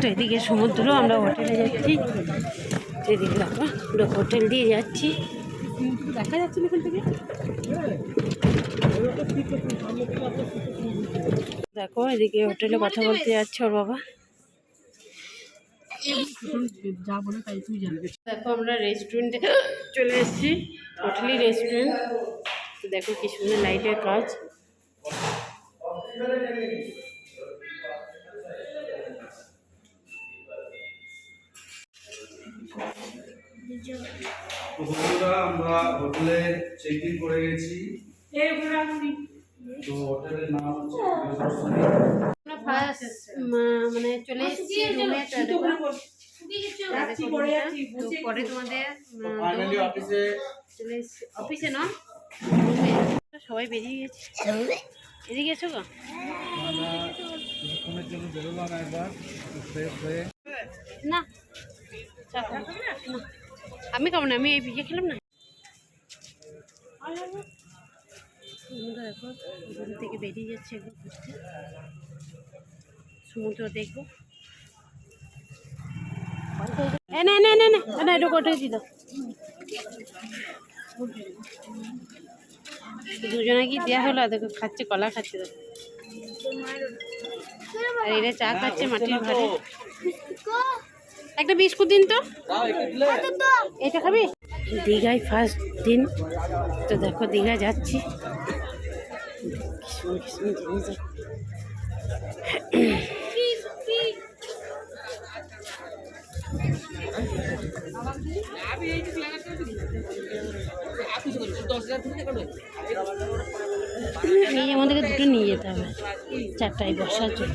তো এদিকে সমুদ্র আমরা হোটেলে যাচ্ছি। এদিকে দেখো পুরো হোটেল দিয়ে যাচ্ছি। দেখা যাচ্ছে এখান থেকে? দেখো এদিকে হোটেলে কথা বলতে যাচ্ছে ওর বাবা। দেখো আমরা রেস্টুরেন্টে চলে এসেছি। হোটেলি রেস্টুরেন্ট দেখো কি সুন্দর লাইটের কাজ। তো বন্ধুরা আমরা হোটেলে চেক ইন করে গেছি। তো হোটেলের নাম হচ্ছে ফার্স্ট মানে চলে এসেছি রুমে পরে তোমাদের চলে অফিসে না রুমে। সবাই বেরিয়ে গেছে। এদিকে গেছো গো। হয়ে। না। আমি খাব না আমি এই বিয়ে খেলাম না? দেখো থেকে বেরিয়ে যাচ্ছে ঘুরতে সমুদ্র দেখব। না না না না না এটা কোথায় দিল দুজনে কি দেওয়া হলো? দেখো, খাচ্ছে, কলা খাচ্ছে দেখো। আর এটা চা খাচ্ছে মাটির ঘরে একটা বিস্কুট দিন তো। এটা খাবি? দীঘায় ফার্স্ট দিন। তো দেখো দীঘা যাচ্ছি। এই আমাদেরকে দুটো নিয়ে যেতে হবে। চারটায় বসার জন্য।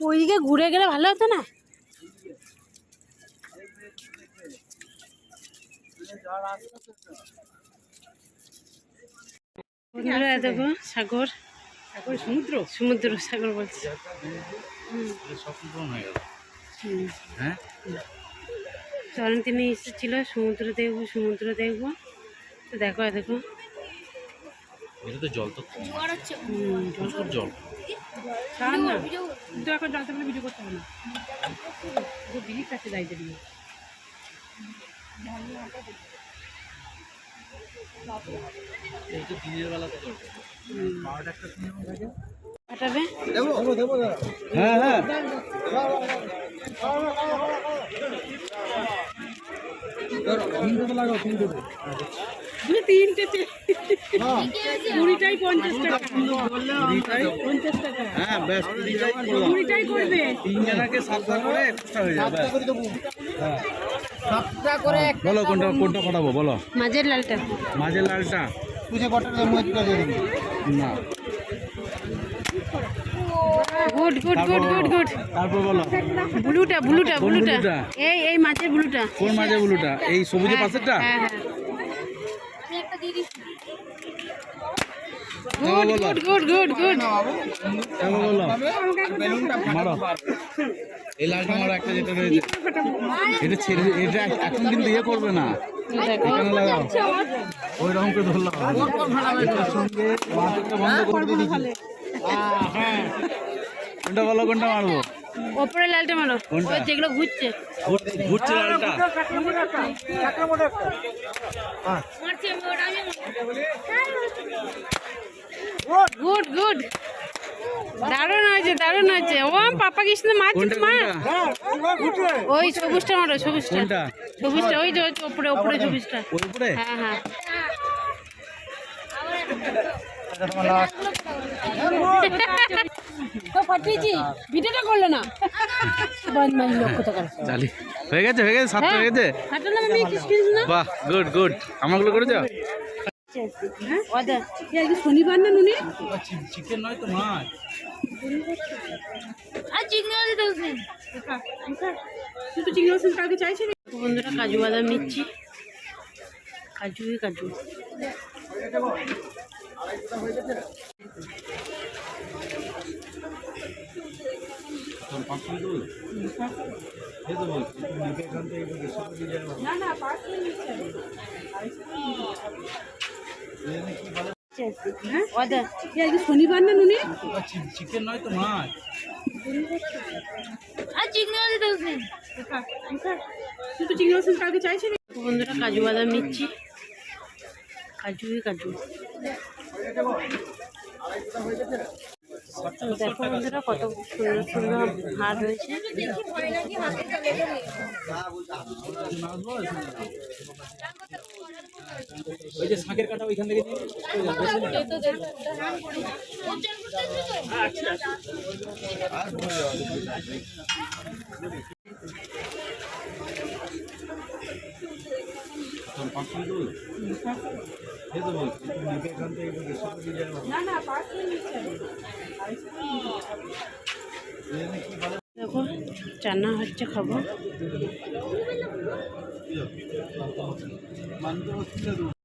ওইদিকে ঘুরে গেলে ভালো হতো না? বন্ধুরা দেখো সাগর। সমুদ্র? সমুদ্র সাগর বলছি। হয়ে গেল হুম। হ্যাঁ? তখন তিনি এসেছিল সমুদ্র দেখব সমুদ্র দেখব। তো দেখো এ দেখো। এটা তো জল তো প্রচুর জল। না? কিন্তু এখন জল থাকলে ভিডিও করতে হবে না। ব্রিজ আছে দায়িত্ব হ্যাঁ হ্যাঁ। তিনটে কুড়িটাই পঞ্চাশ টাকা। পঞ্চাশ টাকা। হ্যাঁ ব্যাস কুড়িটাই করবে। তিন জনাকে সাতটা করে হয়ে। যাবে হ্যাঁ বলো কোনটা কোনটা পাঠাবো বলো। মাঝের লালটা। মাঝের লালটা? না। Good good good good good. তারপর বলো। ব্লুটা ব্লুটা ব্লুটা? এই এই মাছের ব্লুটা। কোন মাঝে ব্লুটা? এই সবুজের পাশেরটা? হ্যাঁ হ্যাঁ। এবার good good good good good এবার বলো মারো এই লালটা মারো। একটা যেটা রয়েছে এটা ছেড়ে এটা এখন কিন্তু ইয়ে করবে না এখানে লাগাও ওই রকম করে ধরলাম সঙ্গে বন্ধ করে দিয়ে দিচ্ছি হ্যাঁ কোনটা বলো কোনটা মারবো ওপরে লালটা মারো ওই যেগুলো ঘুরছে ঘুরছে লালটা গুড গুড দারুণ হয়েছে দারুণ হয়েছে। ও পাপা কৃষ্ণ মাছ মাছ ওই সবুজটা মারো সবুজটা। সবুজটা ওই যে ওপরে ওপরে সবুজটা। হ্যাঁ হ্যাঁ। ভিডিওটা করল না? করে। হয়ে গেছে হয়ে গেছে সাতটা হয়ে। গেছে। বাহ গুড গুড আমাগুলো করেছ? ওদের শনিবার না নুনি? চিকেন নয় তো মাছ। আর চিংড়ি তুই তো চিংড়ি মাছ কালকে চাইছিলি বন্ধুরা কাজু বাদাম নিচ্ছি। কাজুই কাজু। ওদের আজকে শনিবার না নুনি? চিকেন নয় তো মাছ। আর চিংড়ি তুই তো চিংড়ি মাছ কালকে চাইছি বন্ধুরা কাজু বাদাম নিচ্ছি। কাজুই কাজু? দেখো বন্ধুরা কত সুন্দর সুন্দর হাট হয়েছে ওই যে শাকের কাটা ওইখান থেকে দেখো চানা হচ্ছে খাব